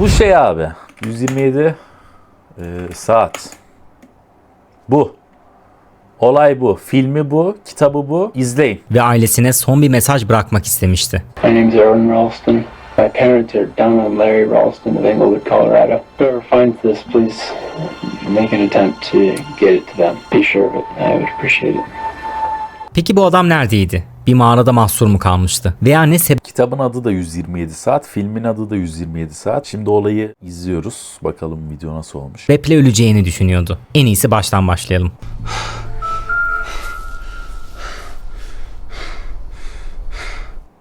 Bu şey abi. 127 e, saat. Bu. Olay bu. Filmi bu. Kitabı bu. İzleyin. ve ailesine son bir mesaj bırakmak istemişti. My name's Aaron Ralston. My parents are down on Larry Ralston of Englewood, Colorado. Whoever finds this, please make an attempt to get it to them. Be sure of it. I would appreciate it. Peki bu adam neredeydi? Bir mağarada mahsur mu kalmıştı? Veya ne Kitabın adı da 127 saat. Filmin adı da 127 saat. Şimdi olayı izliyoruz. Bakalım video nasıl olmuş. sebeple öleceğini düşünüyordu? En iyisi baştan başlayalım.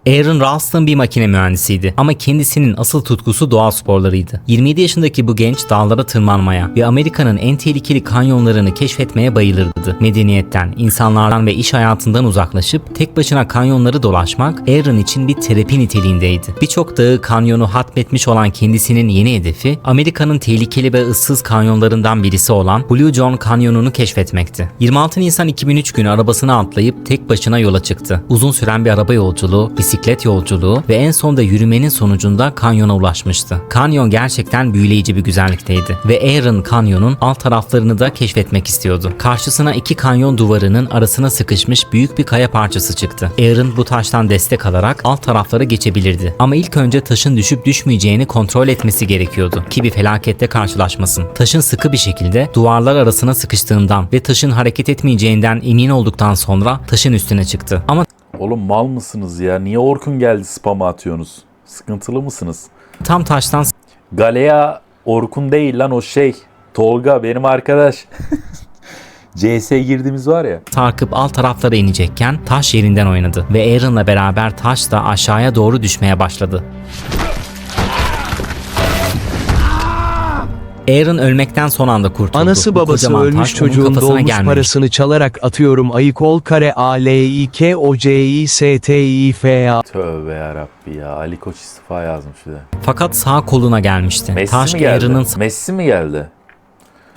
Aaron Ralston bir makine mühendisiydi ama kendisinin asıl tutkusu doğa sporlarıydı. 27 yaşındaki bu genç dağlara tırmanmaya ve Amerika'nın en tehlikeli kanyonlarını keşfetmeye bayılırdı. Medeniyetten, insanlardan ve iş hayatından uzaklaşıp tek başına kanyonları dolaşmak Aaron için bir terapi niteliğindeydi. Birçok dağı kanyonu hatmetmiş olan kendisinin yeni hedefi Amerika'nın tehlikeli ve ıssız kanyonlarından birisi olan Blue John Kanyonu'nu keşfetmekti. 26 Nisan 2003 günü arabasına atlayıp tek başına yola çıktı. Uzun süren bir araba yolculuğu, bisiklet yolculuğu ve en sonunda yürümenin sonucunda kanyona ulaşmıştı. Kanyon gerçekten büyüleyici bir güzellikteydi ve Aaron kanyonun alt taraflarını da keşfetmek istiyordu. Karşısına iki kanyon duvarının arasına sıkışmış büyük bir kaya parçası çıktı. Aaron bu taştan destek alarak alt taraflara geçebilirdi. Ama ilk önce taşın düşüp düşmeyeceğini kontrol etmesi gerekiyordu ki bir felakette karşılaşmasın. Taşın sıkı bir şekilde duvarlar arasına sıkıştığından ve taşın hareket etmeyeceğinden emin olduktan sonra taşın üstüne çıktı. Ama Oğlum mal mısınız ya? Niye Orkun geldi spam'a atıyorsunuz? Sıkıntılı mısınız? tam taştan Galea Orkun değil lan o şey. Tolga benim arkadaş. CS girdiğimiz var ya. sarkıp alt taraflara inecekken taş yerinden oynadı ve Aaron'la beraber taş da aşağıya doğru düşmeye başladı. Aaron ölmekten son anda kurtuldu. Anası babası kocaman ölmüş taş çocuğun dolmuş gelmemiş. parasını çalarak atıyorum ayık ol kare a l i k o c i s t i f a Tövbe yarabbi ya. Ali Koç istifa yazmış bir de. Fakat sağ koluna gelmişti. Messi taş mi geldi? Aaron'ın Messi mi geldi?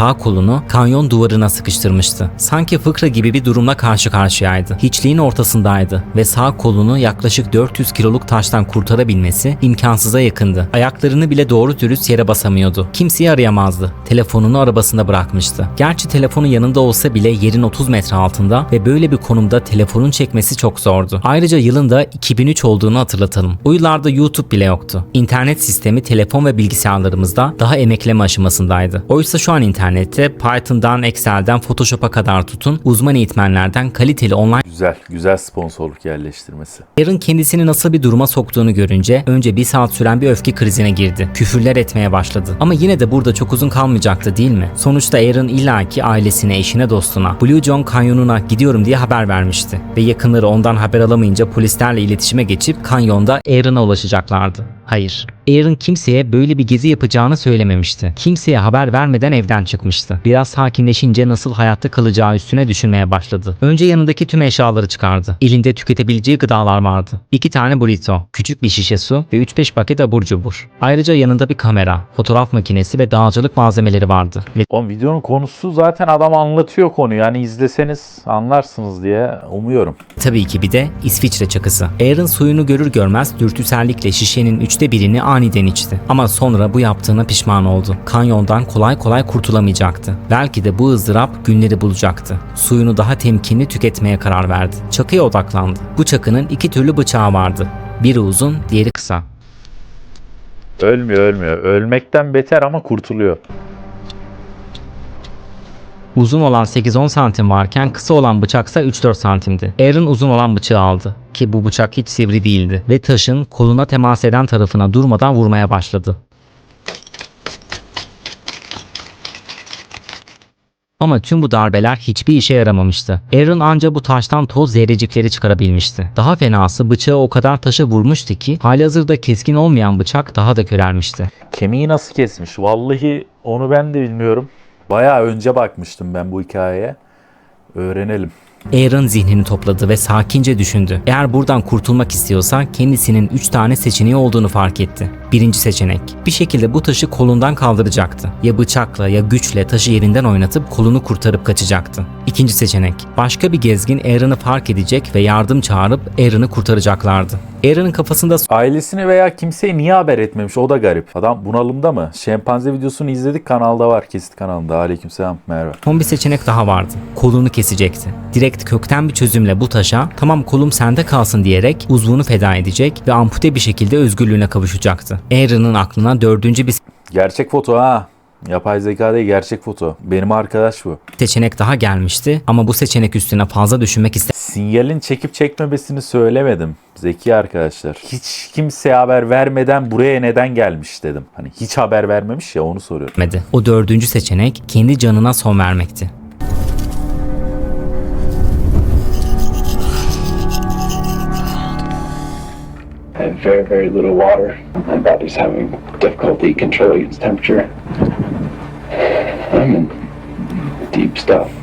Sağ kolunu kanyon duvarına sıkıştırmıştı. Sanki fıkra gibi bir durumla karşı karşıyaydı. Hiçliğin ortasındaydı ve sağ kolunu yaklaşık 400 kiloluk taştan kurtarabilmesi imkansıza yakındı. Ayaklarını bile doğru dürüst yere basamıyordu. Kimseyi arayamazdı. Telefonunu arabasında bırakmıştı. Gerçi telefonu yanında olsa bile yerin 30 metre altında ve böyle bir konumda telefonun çekmesi çok zordu. Ayrıca yılın da 2003 olduğunu hatırlatalım. O yıllarda YouTube bile yoktu. İnternet sistemi telefon ve bilgisayarlarımızda daha emekleme aşamasındaydı. Oysa şu an internette Python'dan, Excel'den, Photoshop'a kadar tutun uzman eğitmenlerden kaliteli online Güzel. Güzel sponsorluk yerleştirmesi. Aaron kendisini nasıl bir duruma soktuğunu görünce önce bir saat süren bir öfke krizine girdi. Küfürler etmeye başladı. Ama yine de burada çok uzun kalmayacaktı değil mi? Sonuçta Aaron illaki ailesine, eşine, dostuna Blue John kanyonuna gidiyorum diye haber vermişti. Ve yakınları ondan haber alamayınca polislerle iletişime geçip kanyonda Aaron'a ulaşacaklardı. Hayır. Aaron kimseye böyle bir gezi yapacağını söylememişti. Kimseye haber vermeden evden çıkmıştı. Biraz sakinleşince nasıl hayatta kalacağı üstüne düşünmeye başladı. Önce yanındaki tüm eşyaları çıkardı. Elinde tüketebileceği gıdalar vardı. İki tane burrito, küçük bir şişe su ve 3-5 paket abur cubur. Ayrıca yanında bir kamera, fotoğraf makinesi ve dağcılık malzemeleri vardı. Ve Oğlum videonun konusu zaten adam anlatıyor konuyu. Yani izleseniz anlarsınız diye umuyorum. tabii ki bir de İsviçre çakısı. Aaron suyunu görür görmez dürtüsellikle şişenin üçte birini aniden içti. Ama sonra bu yaptığına pişman oldu. Kanyondan kolay kolay kurtulamayacaktı. Belki de bu ızdırap günleri bulacaktı. Suyunu daha temkinli tüketmeye karar verdi. Çakıya odaklandı. Bu çakının iki türlü bıçağı vardı. Biri uzun, diğeri kısa. Ölmüyor ölmüyor. Ölmekten beter ama kurtuluyor. Uzun olan 8-10 santim varken kısa olan bıçaksa 3-4 santimdi. Aaron uzun olan bıçağı aldı ki bu bıçak hiç sivri değildi ve taşın koluna temas eden tarafına durmadan vurmaya başladı. Ama tüm bu darbeler hiçbir işe yaramamıştı. Aaron anca bu taştan toz zerrecikleri çıkarabilmişti. Daha fenası bıçağı o kadar taşa vurmuştu ki halihazırda keskin olmayan bıçak daha da körelmişti. Kemiği nasıl kesmiş? Vallahi onu ben de bilmiyorum. Bayağı önce bakmıştım ben bu hikayeye. Öğrenelim. Aaron zihnini topladı ve sakince düşündü. Eğer buradan kurtulmak istiyorsa kendisinin 3 tane seçeneği olduğunu fark etti. Birinci seçenek. Bir şekilde bu taşı kolundan kaldıracaktı. Ya bıçakla ya güçle taşı yerinden oynatıp kolunu kurtarıp kaçacaktı. İkinci seçenek. Başka bir gezgin Aaron'ı fark edecek ve yardım çağırıp Aaron'ı kurtaracaklardı. Aaron'ın kafasında Ailesini veya kimseye niye haber etmemiş o da garip. Adam bunalımda mı? Şempanze videosunu izledik kanalda var. Kesit kanalında. Aleykümselam merhaba. Son bir seçenek daha vardı. Kolunu kesecekti. Direkt kökten bir çözümle bu taşa tamam kolum sende kalsın diyerek uzvunu feda edecek ve ampute bir şekilde özgürlüğüne kavuşacaktı. Aaron'ın aklına dördüncü bir Gerçek foto ha. Yapay zeka değil gerçek foto. Benim arkadaş bu. seçenek daha gelmişti ama bu seçenek üstüne fazla düşünmek Sinyalin çekip çekmemesini söylemedim. Zeki arkadaşlar. Hiç kimseye haber vermeden buraya neden gelmiş dedim. Hani hiç haber vermemiş ya onu soruyorum. O dördüncü seçenek kendi canına son vermekti. Have very, very little water. My body's having difficulty controlling its temperature. I'm in deep stuff.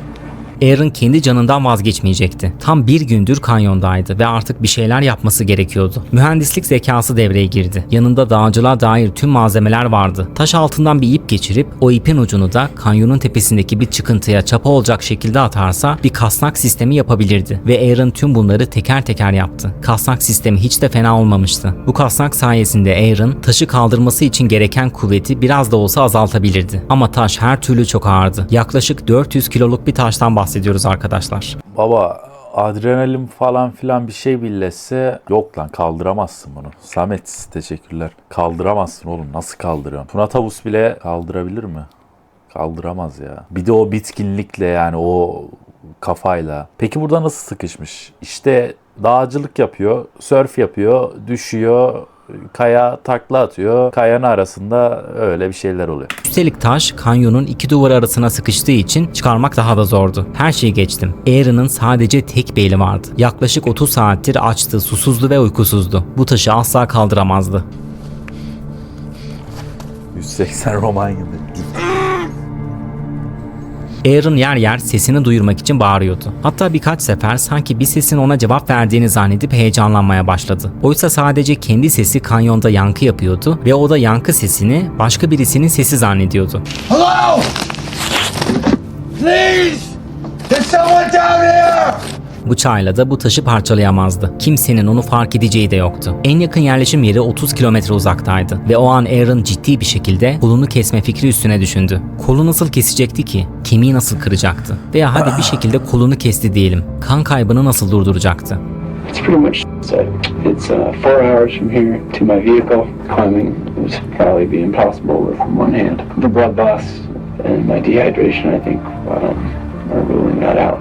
Aaron kendi canından vazgeçmeyecekti. Tam bir gündür kanyondaydı ve artık bir şeyler yapması gerekiyordu. Mühendislik zekası devreye girdi. Yanında dağcılığa dair tüm malzemeler vardı. Taş altından bir ip geçirip o ipin ucunu da kanyonun tepesindeki bir çıkıntıya çapa olacak şekilde atarsa bir kasnak sistemi yapabilirdi. Ve Aaron tüm bunları teker teker yaptı. Kasnak sistemi hiç de fena olmamıştı. Bu kasnak sayesinde Aaron taşı kaldırması için gereken kuvveti biraz da olsa azaltabilirdi. Ama taş her türlü çok ağırdı. Yaklaşık 400 kiloluk bir taştan bahsediyoruz arkadaşlar. Baba adrenalin falan filan bir şey billetse yok lan kaldıramazsın bunu. Samet teşekkürler. Kaldıramazsın oğlum nasıl kaldırıyorsun? Tuna tavus bile kaldırabilir mi? Kaldıramaz ya. Bir de o bitkinlikle yani o kafayla. Peki burada nasıl sıkışmış? İşte dağcılık yapıyor, sörf yapıyor, düşüyor, kaya takla atıyor. Kayanın arasında öyle bir şeyler oluyor. Üstelik taş kanyonun iki duvar arasına sıkıştığı için çıkarmak daha da zordu. Her şeyi geçtim. Aaron'ın sadece tek bir eli vardı. Yaklaşık 30 saattir açtı, susuzdu ve uykusuzdu. Bu taşı asla kaldıramazdı. 180 roman gibi. Aaron yer yer sesini duyurmak için bağırıyordu. Hatta birkaç sefer sanki bir sesin ona cevap verdiğini zannedip heyecanlanmaya başladı. Oysa sadece kendi sesi kanyonda yankı yapıyordu ve o da yankı sesini başka birisinin sesi zannediyordu. Hello? Please! There's someone down here! Bıçağıyla da bu taşı parçalayamazdı. Kimsenin onu fark edeceği de yoktu. En yakın yerleşim yeri 30 kilometre uzaktaydı ve o an Aaron ciddi bir şekilde kolunu kesme fikri üstüne düşündü. Kolu nasıl kesecekti ki? Kemiği nasıl kıracaktı? Veya hadi bir şekilde kolunu kesti diyelim. Kan kaybını nasıl durduracaktı? It's pretty much set. It's uh, four hours from here to my vehicle. Climbing would probably be impossible with one hand. The blood loss and my dehydration, I think, um, are ruling that out.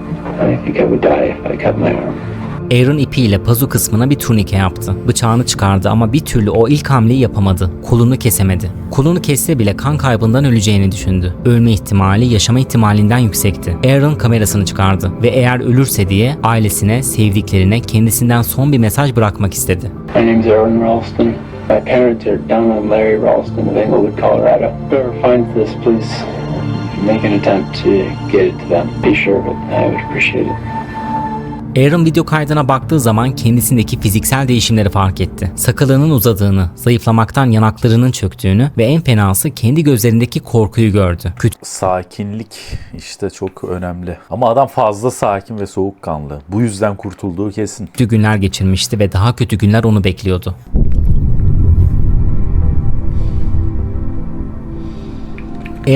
Aaron ipiyle pazu kısmına bir turnike yaptı. Bıçağını çıkardı ama bir türlü o ilk hamleyi yapamadı. Kolunu kesemedi. Kolunu kesse bile kan kaybından öleceğini düşündü. Ölme ihtimali yaşama ihtimalinden yüksekti. Aaron kamerasını çıkardı ve eğer ölürse diye ailesine, sevdiklerine kendisinden son bir mesaj bırakmak istedi. My name's Erwin Ralston. My parents are down on Larry Ralston of Englewood, Colorado. Whoever finds this, please make an attempt to get it to them. Be sure of it. I would appreciate it. Aaron video kaydına baktığı zaman kendisindeki fiziksel değişimleri fark etti. Sakalının uzadığını, zayıflamaktan yanaklarının çöktüğünü ve en fenası kendi gözlerindeki korkuyu gördü. Sakinlik işte çok önemli. Ama adam fazla sakin ve soğukkanlı. Bu yüzden kurtulduğu kesin. Kötü günler geçirmişti ve daha kötü günler onu bekliyordu.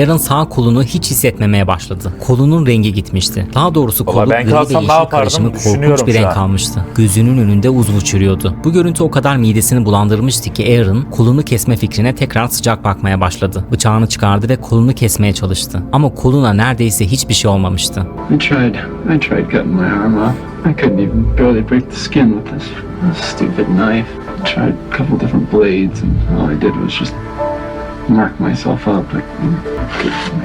Aaron sağ kolunu hiç hissetmemeye başladı. Kolunun rengi gitmişti. Daha doğrusu kolu gri ve yeşil karışımı korkunç bir renk almıştı. Gözünün önünde uzvu çürüyordu. Bu görüntü o kadar midesini bulandırmıştı ki Aaron kolunu kesme fikrine tekrar sıcak bakmaya başladı. Bıçağını çıkardı ve kolunu kesmeye çalıştı. Ama koluna neredeyse hiçbir şey olmamıştı. I tried. I tried cutting my arm off. I couldn't even barely break the skin with this stupid knife. I tried a couple different blades, and all I did was just mark myself up. Like,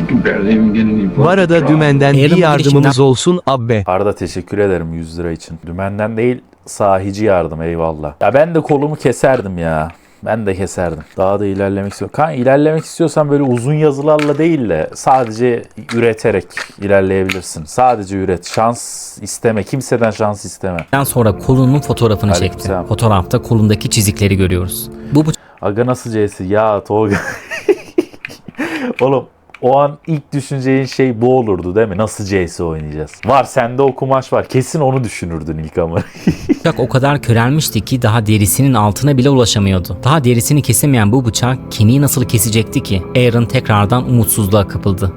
I could barely even get any blood. Bu to arada draw. dümenden bir yardımımız olsun abbe. Arda teşekkür ederim 100 lira için. Dümenden değil sahici yardım eyvallah. Ya ben de kolumu keserdim ya. Ben de keserdim. Daha da ilerlemek istiyorum. Kan ilerlemek istiyorsan böyle uzun yazılarla değil de sadece üreterek ilerleyebilirsin. Sadece üret. Şans isteme. Kimseden şans isteme. Sonra kolunun fotoğrafını çekti. Aleykümselam. Fotoğrafta kolundaki çizikleri görüyoruz. Bu Aga nasıl C'si? Ya Tolga. Oğlum o an ilk düşüneceğin şey bu olurdu değil mi? Nasıl CS oynayacağız? Var sende o kumaş var. Kesin onu düşünürdün ilk ama. bıçak o kadar körelmişti ki daha derisinin altına bile ulaşamıyordu. Daha derisini kesemeyen bu bıçak kemiği nasıl kesecekti ki? Aaron tekrardan umutsuzluğa kapıldı.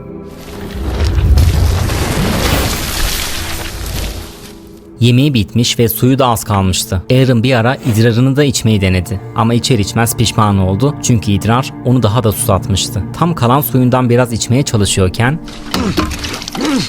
Yemeği bitmiş ve suyu da az kalmıştı. Aaron bir ara idrarını da içmeyi denedi. Ama içer içmez pişman oldu çünkü idrar onu daha da susatmıştı. Tam kalan suyundan biraz içmeye çalışıyorken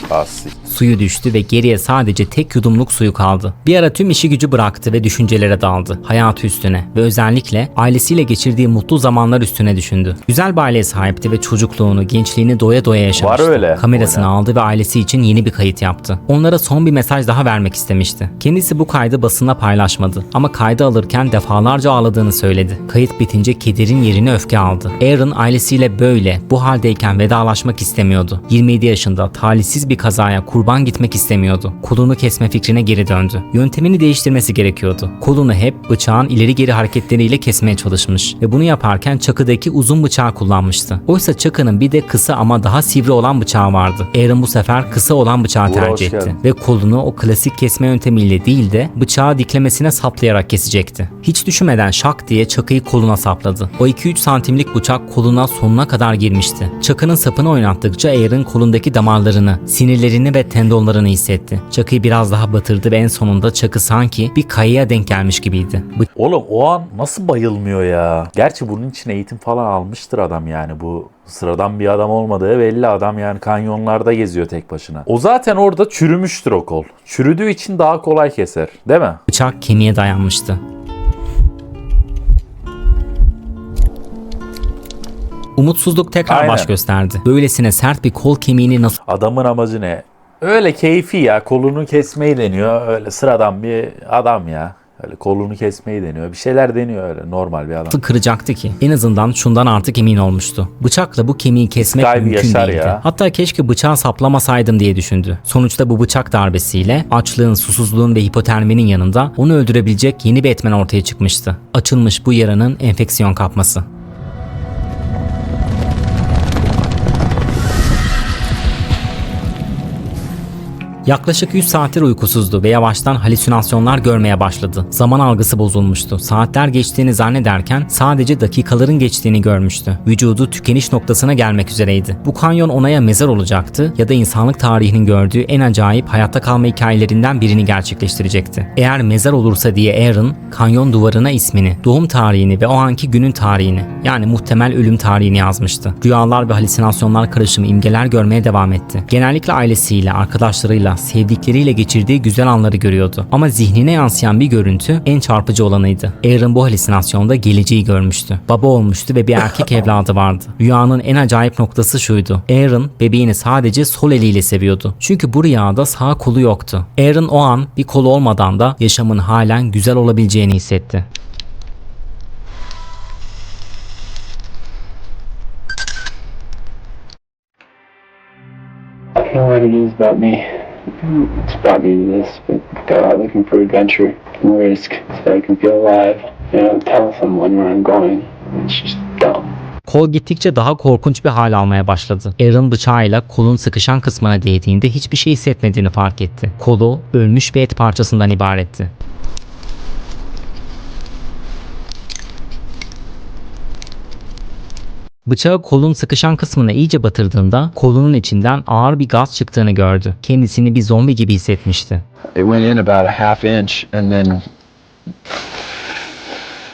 Asi. Suyu düştü ve geriye sadece tek yudumluk suyu kaldı. Bir ara tüm işi gücü bıraktı ve düşüncelere daldı. Hayatı üstüne ve özellikle ailesiyle geçirdiği mutlu zamanlar üstüne düşündü. Güzel bir aileye sahipti ve çocukluğunu, gençliğini doya doya yaşamıştı. öyle. Kamerasını Oyna. aldı ve ailesi için yeni bir kayıt yaptı. Onlara son bir mesaj daha vermek istemişti. Kendisi bu kaydı basına paylaşmadı ama kaydı alırken defalarca ağladığını söyledi. Kayıt bitince kederin yerini öfke aldı. Aaron ailesiyle böyle, bu haldeyken vedalaşmak istemiyordu. 27 yaşında talihsiz bir kazaya kurban gitmek istemiyordu. Kolunu kesme fikrine geri döndü. Yöntemini değiştirmesi gerekiyordu. Kolunu hep bıçağın ileri geri hareketleriyle kesmeye çalışmış ve bunu yaparken çakıdaki uzun bıçağı kullanmıştı. Oysa çakının bir de kısa ama daha sivri olan bıçağı vardı. Aaron bu sefer kısa olan bıçağı Uğur, tercih etti ve kolunu o klasik kesme yöntemiyle değil de bıçağı diklemesine saplayarak kesecekti. Hiç düşünmeden şak diye çakıyı koluna sapladı. O 2-3 santimlik bıçak koluna sonuna kadar girmişti. Çakının sapını oynattıkça Aaron kolundaki damarlarını, sinirlerini ve tendonlarını hissetti. Çakıyı biraz daha batırdı ve en sonunda çakı sanki bir kayaya denk gelmiş gibiydi. Bı- Oğlum o an nasıl bayılmıyor ya? Gerçi bunun için eğitim falan almıştır adam yani. Bu sıradan bir adam olmadığı belli adam yani kanyonlarda geziyor tek başına. O zaten orada çürümüştür o kol. Çürüdüğü için daha kolay keser. Değil mi? Bıçak kemiğe dayanmıştı. Umutsuzluk tekrar Aynen. baş gösterdi. Böylesine sert bir kol kemiğini nasıl Adamın amacı ne? Öyle keyfi ya. Kolunu kesmeyi deniyor. Öyle sıradan bir adam ya. Öyle kolunu kesmeyi deniyor. Bir şeyler deniyor öyle normal bir adam. kıracaktı ki? En azından şundan artık emin olmuştu. Bıçakla bu kemiği kesmek Sky bir mümkün yaşar değildi. ya. Hatta keşke bıçağı saplamasaydım diye düşündü. Sonuçta bu bıçak darbesiyle açlığın, susuzluğun ve hipoterminin yanında onu öldürebilecek yeni bir etmen ortaya çıkmıştı. Açılmış bu yaranın enfeksiyon kapması. Yaklaşık 100 saattir uykusuzdu ve yavaştan halüsinasyonlar görmeye başladı. Zaman algısı bozulmuştu. Saatler geçtiğini zannederken sadece dakikaların geçtiğini görmüştü. Vücudu tükeniş noktasına gelmek üzereydi. Bu kanyon ona ya mezar olacaktı ya da insanlık tarihinin gördüğü en acayip hayatta kalma hikayelerinden birini gerçekleştirecekti. Eğer mezar olursa diye Aaron, kanyon duvarına ismini, doğum tarihini ve o anki günün tarihini yani muhtemel ölüm tarihini yazmıştı. Rüyalar ve halüsinasyonlar karışımı imgeler görmeye devam etti. Genellikle ailesiyle, arkadaşlarıyla, sevdikleriyle geçirdiği güzel anları görüyordu. Ama zihnine yansıyan bir görüntü en çarpıcı olanıydı. Aaron bu halüsinasyonda geleceği görmüştü. Baba olmuştu ve bir erkek evladı vardı. Rüyanın en acayip noktası şuydu. Aaron bebeğini sadece sol eliyle seviyordu. Çünkü bu rüyada sağ kolu yoktu. Aaron o an bir kolu olmadan da yaşamın halen güzel olabileceğini hissetti. I don't know what it is about me. It's to this, but got out looking for adventure and risk so I can feel alive. And I'll tell someone where I'm going. It's just dumb. Kol gittikçe daha korkunç bir hal almaya başladı. Aaron bıçağıyla kolun sıkışan kısmına değdiğinde hiçbir şey hissetmediğini fark etti. Kolu ölmüş bir et parçasından ibaretti. Bıçağı kolun sıkışan kısmına iyice batırdığında kolunun içinden ağır bir gaz çıktığını gördü. Kendisini bir zombi gibi hissetmişti. it went in about a half inch and then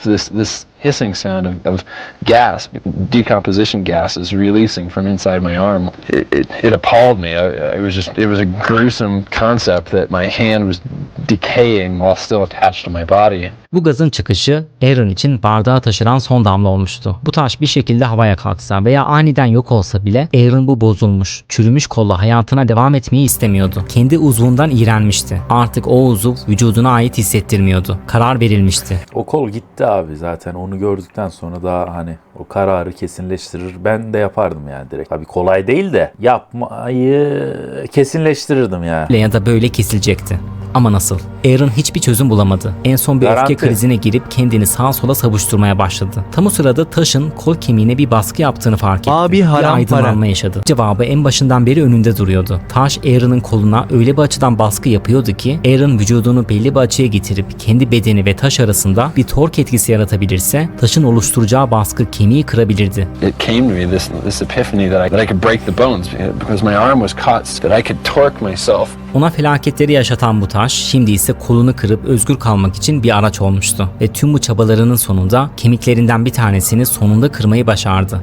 this this hissing sound of, of gas decomposition gases releasing from inside my arm it, it, it appalled me I, it was just it was a gruesome concept that my hand was decaying while still attached to my body Bu gazın çıkışı Aaron için bardağa taşıran son damla olmuştu. Bu taş bir şekilde havaya kalksa veya aniden yok olsa bile Aaron bu bozulmuş, çürümüş kolla hayatına devam etmeyi istemiyordu. Kendi uzvundan iğrenmişti. Artık o uzuv vücuduna ait hissettirmiyordu. Karar verilmişti. O kol gitti abi zaten. Onu onu gördükten sonra daha hani o kararı kesinleştirir. Ben de yapardım yani direkt. Tabii kolay değil de yapmayı kesinleştirirdim yani. ya da böyle kesilecekti. Ama nasıl? Aaron hiçbir çözüm bulamadı. En son bir Garanti. öfke krizine girip kendini sağa sola savuşturmaya başladı. Tam o sırada taşın kol kemiğine bir baskı yaptığını fark etti. Abi Ve haram aydınlanma para. yaşadı. Cevabı en başından beri önünde duruyordu. Taş Aaron'ın koluna öyle bir açıdan baskı yapıyordu ki Aaron vücudunu belli bir açıya getirip kendi bedeni ve taş arasında bir tork etkisi yaratabilirse taşın oluşturacağı baskı kemiği kırabilirdi. It came to me this this epiphany that I that I could break the bones because my arm was caught, that I could torque myself Ona felaketleri yaşatan bu taş şimdi ise kolunu kırıp özgür kalmak için bir araç olmuştu ve tüm bu çabalarının sonunda kemiklerinden bir tanesini sonunda kırmayı başardı.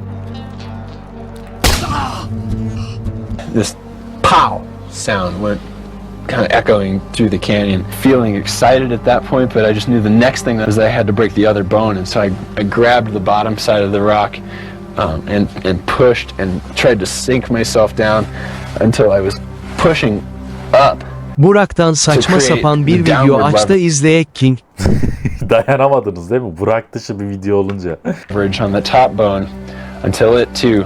this pow sound went kind of echoing through the canyon. Feeling excited at that point, but I just knew the next thing was I had to break the other bone, and so I, I grabbed the bottom side of the rock um, and and pushed and tried to sink myself down until I was pushing. Burak'tan saçma sapan bir video aç da izleyek King. Dayanamadınız değil mi? Burak dışı bir video olunca. On the top bone until it too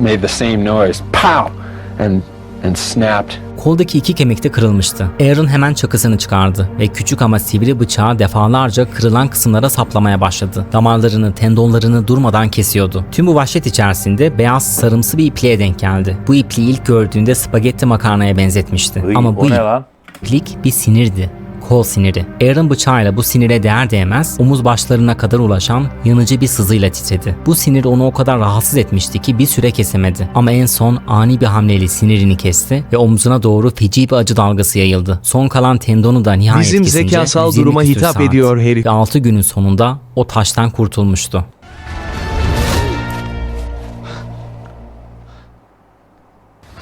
made the same noise, pow, and and snapped. Koldaki iki kemik de kırılmıştı. Aaron hemen çakısını çıkardı ve küçük ama sivri bıçağı defalarca kırılan kısımlara saplamaya başladı. Damarlarını, tendonlarını durmadan kesiyordu. Tüm bu vahşet içerisinde beyaz sarımsı bir ipliğe denk geldi. Bu ipliği ilk gördüğünde spagetti makarnaya benzetmişti. Iy, ama bu iplik bir sinirdi. Kol siniri. Aaron bıçağıyla bu sinire değer değmez omuz başlarına kadar ulaşan yanıcı bir sızıyla titredi. Bu sinir onu o kadar rahatsız etmişti ki bir süre kesemedi. Ama en son ani bir hamleyle sinirini kesti ve omzuna doğru feci bir acı dalgası yayıldı. Son kalan tendonu da nihayet Bizim kesince zekasal 120 duruma hitap saat. ediyor herif. Ve 6 günün sonunda o taştan kurtulmuştu.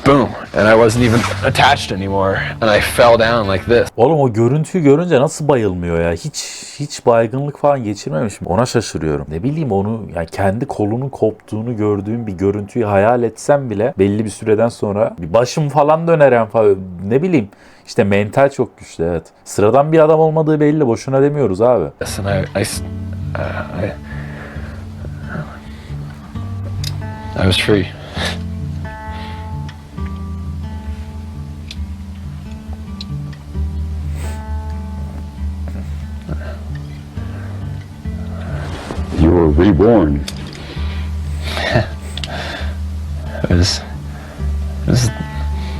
Boom, and I wasn't even attached anymore, and I fell down like this. Oğlum o görüntüyü görünce nasıl bayılmıyor ya? Hiç hiç baygınlık falan geçirmemiş mi? Ona şaşırıyorum. Ne bileyim onu yani kendi kolunun koptuğunu gördüğüm bir görüntüyü hayal etsem bile belli bir süreden sonra bir başım falan döner falan. Ne bileyim işte mental çok güçlü evet. Sıradan bir adam olmadığı belli. Boşuna demiyoruz abi. I, I uh, I, I was free. Reborn. It was, it was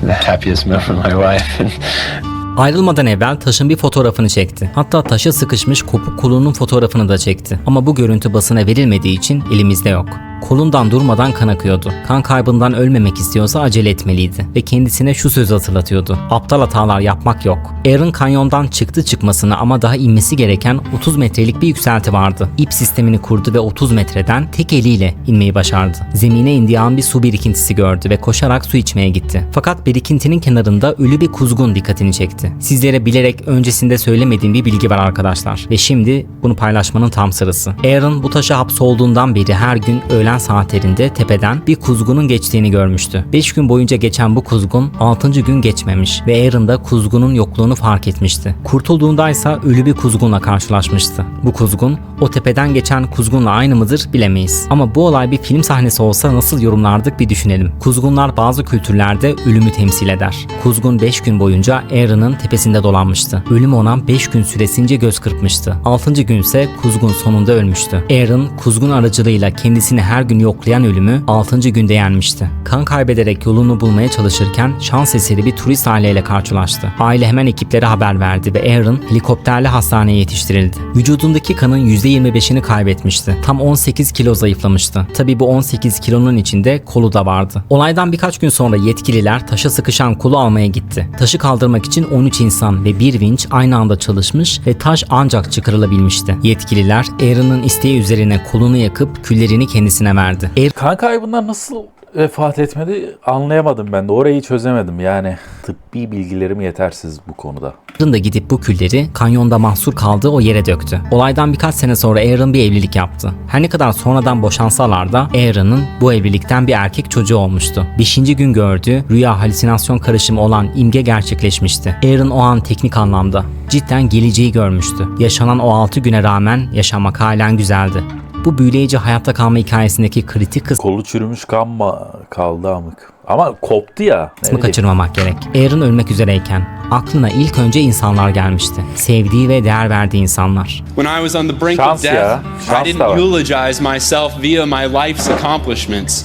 the happiest moment of my life. Ayrılmadan evvel taşın bir fotoğrafını çekti. Hatta taşa sıkışmış kopuk kolunun fotoğrafını da çekti. Ama bu görüntü basına verilmediği için elimizde yok. Kolundan durmadan kan akıyordu. Kan kaybından ölmemek istiyorsa acele etmeliydi. Ve kendisine şu sözü hatırlatıyordu. Aptal hatalar yapmak yok. Aaron kanyondan çıktı çıkmasına ama daha inmesi gereken 30 metrelik bir yükselti vardı. İp sistemini kurdu ve 30 metreden tek eliyle inmeyi başardı. Zemine indiği an bir su birikintisi gördü ve koşarak su içmeye gitti. Fakat birikintinin kenarında ölü bir kuzgun dikkatini çekti. Sizlere bilerek öncesinde söylemediğim bir bilgi var arkadaşlar. Ve şimdi bunu paylaşmanın tam sırası. Aaron bu taşa hapsolduğundan beri her gün öğlen saatlerinde tepeden bir kuzgunun geçtiğini görmüştü. 5 gün boyunca geçen bu kuzgun 6. gün geçmemiş ve Aaron da kuzgunun yokluğunu fark etmişti. Kurtulduğundaysa ölü bir kuzgunla karşılaşmıştı. Bu kuzgun o tepeden geçen kuzgunla aynı mıdır bilemeyiz. Ama bu olay bir film sahnesi olsa nasıl yorumlardık bir düşünelim. Kuzgunlar bazı kültürlerde ölümü temsil eder. Kuzgun 5 gün boyunca Aaron'ın tepesinde dolanmıştı. Ölüm ona 5 gün süresince göz kırpmıştı. 6. günse kuzgun sonunda ölmüştü. Aaron kuzgun aracılığıyla kendisini her gün yoklayan ölümü 6. günde yenmişti. Kan kaybederek yolunu bulmaya çalışırken şans eseri bir turist aileyle karşılaştı. Aile hemen ekiplere haber verdi ve Aaron helikopterle hastaneye yetiştirildi. Vücudundaki kanın %25'ini kaybetmişti. Tam 18 kilo zayıflamıştı. Tabi bu 18 kilonun içinde kolu da vardı. Olaydan birkaç gün sonra yetkililer taşa sıkışan kolu almaya gitti. Taşı kaldırmak için 13 insan ve bir vinç aynı anda çalışmış ve taş ancak çıkarılabilmişti. Yetkililer Aaron'ın isteği üzerine kolunu yakıp küllerini kendisine verdi. Kan kaybından nasıl vefat etmedi anlayamadım ben de. Orayı çözemedim yani. Tıbbi bilgilerim yetersiz bu konuda. Aaron da gidip bu külleri kanyonda mahsur kaldığı o yere döktü. Olaydan birkaç sene sonra Aaron bir evlilik yaptı. Her ne kadar sonradan boşansalar da Aaron'ın bu evlilikten bir erkek çocuğu olmuştu. Beşinci gün gördüğü rüya halüsinasyon karışımı olan imge gerçekleşmişti. Aaron o an teknik anlamda cidden geleceği görmüştü. Yaşanan o 6 güne rağmen yaşamak halen güzeldi. Bu büyüleyici hayatta kalma hikayesindeki kritik kısmı Kolu çürümüş kan mı kaldı amık. Ama koptu ya. Kısmı kaçırmamak gerek. Aaron ölmek üzereyken aklına ilk önce insanlar gelmişti. Sevdiği ve değer verdiği insanlar. When I was on the brink Şans of death, ya, şans I didn't da var. eulogize myself via my life's accomplishments.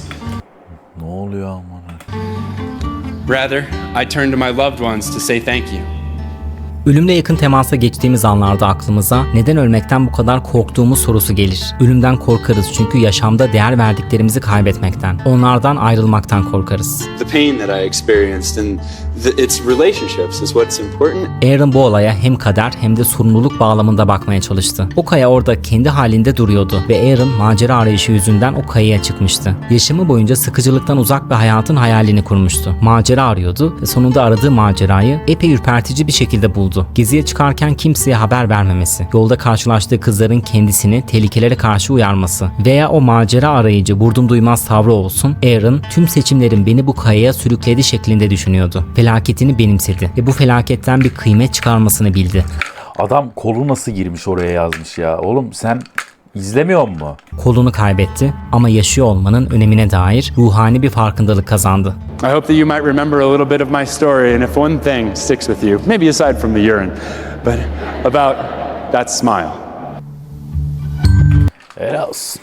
Ne oluyor amına? Rather, I turned to my loved ones to say thank you. Ölümle yakın temasa geçtiğimiz anlarda aklımıza neden ölmekten bu kadar korktuğumuz sorusu gelir. Ölümden korkarız çünkü yaşamda değer verdiklerimizi kaybetmekten, onlardan ayrılmaktan korkarız. Aaron bu olaya hem kader hem de sorumluluk bağlamında bakmaya çalıştı. O kaya orada kendi halinde duruyordu ve Aaron macera arayışı yüzünden o kayaya çıkmıştı. Yaşamı boyunca sıkıcılıktan uzak bir hayatın hayalini kurmuştu. Macera arıyordu ve sonunda aradığı macerayı epey ürpertici bir şekilde buldu. Geziye çıkarken kimseye haber vermemesi, yolda karşılaştığı kızların kendisini tehlikelere karşı uyarması veya o macera arayıcı vurdum duymaz tavrı olsun, Aaron tüm seçimlerin beni bu kayaya sürükledi şeklinde düşünüyordu. Felaketini benimsedi ve bu felaketten bir kıymet çıkarmasını bildi. Adam kolu nasıl girmiş oraya yazmış ya. Oğlum sen izlemiyor mu? Kolunu kaybetti ama yaşıyor olmanın önemine dair ruhani bir farkındalık kazandı. I hope that you might remember a little bit of my story, and if one thing sticks with you, maybe aside from the urine, but about that smile. Helal olsun.